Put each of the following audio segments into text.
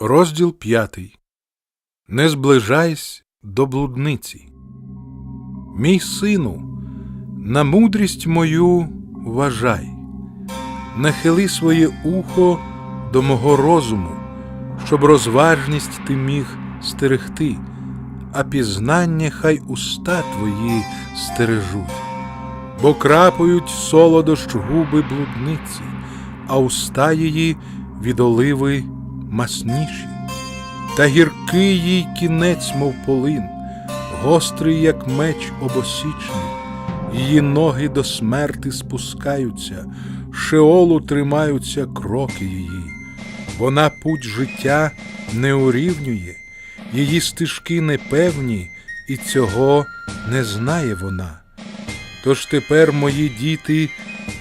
Розділ п'ятий. Не зближайсь до блудниці. Мій сину, на мудрість мою вважай, нахили своє ухо до мого розуму, щоб розважність ти міг стерегти, а пізнання хай уста твої стережуть, бо крапають солодощ губи блудниці, а уста її від оливи масніші, та гіркий їй кінець, мов полин, гострий, як меч обосічний, її ноги до смерти спускаються, шеолу тримаються кроки її, вона путь життя не урівнює, її стежки непевні, і цього не знає вона. Тож тепер, мої діти,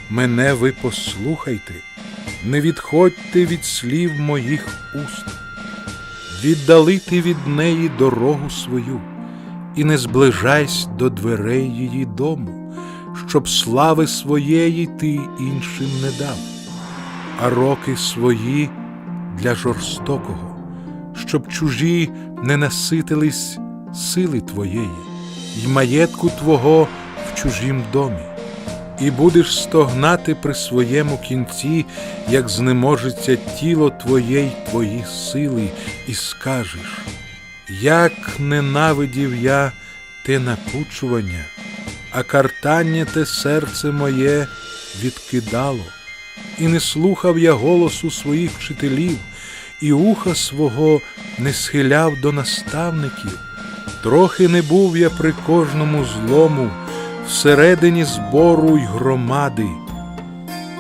мене ви послухайте, не відходьте від слів моїх уст, віддалити від неї дорогу свою, і не зближайся до дверей її дому, щоб слави своєї ти іншим не дав, а роки свої для жорстокого, щоб чужі не наситились сили твоєї, й маєтку твого в чужім домі і будеш стогнати при своєму кінці, як знеможеться тіло твоє й твої сили, і скажеш, як ненавидів я те напучування, а картання те серце моє відкидало, і не слухав я голосу своїх вчителів, і уха свого не схиляв до наставників. Трохи не був я при кожному злому, всередині збору й громади,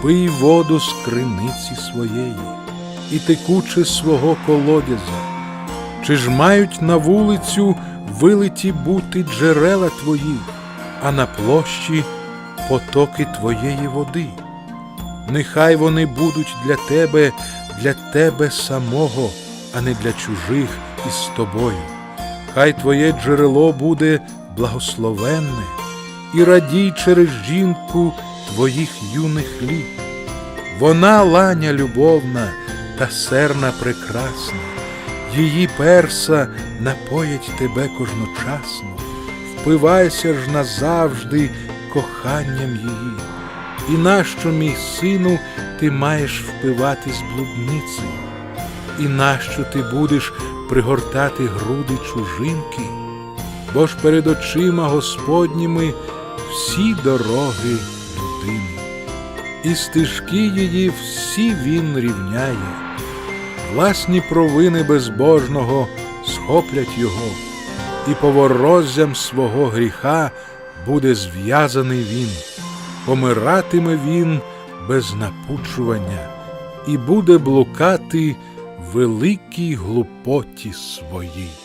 пий воду з криниці своєї і текуче свого колодяза. Чи ж мають на вулицю вилиті бути джерела твої, а на площі потоки твоєї води? Нехай вони будуть для тебе, для тебе самого, а не для чужих із тобою. Хай твоє джерело буде благословенне і радій через жінку твоїх юних літ. Вона ланя любовна та серна прекрасна, її перса напоять тебе кожночасно, впивайся ж назавжди коханням її. І нащо, мій сину, ти маєш впиватись блудницею? І нащо ти будеш пригортати груди чужинки? Бо ж перед очима Господніми всі дороги людини, і стежки її всі він рівняє, власні провини безбожного схоплять його, і повороззям свого гріха буде зв'язаний він, помиратиме він без напучування, і буде блукати великій глупоті своїй.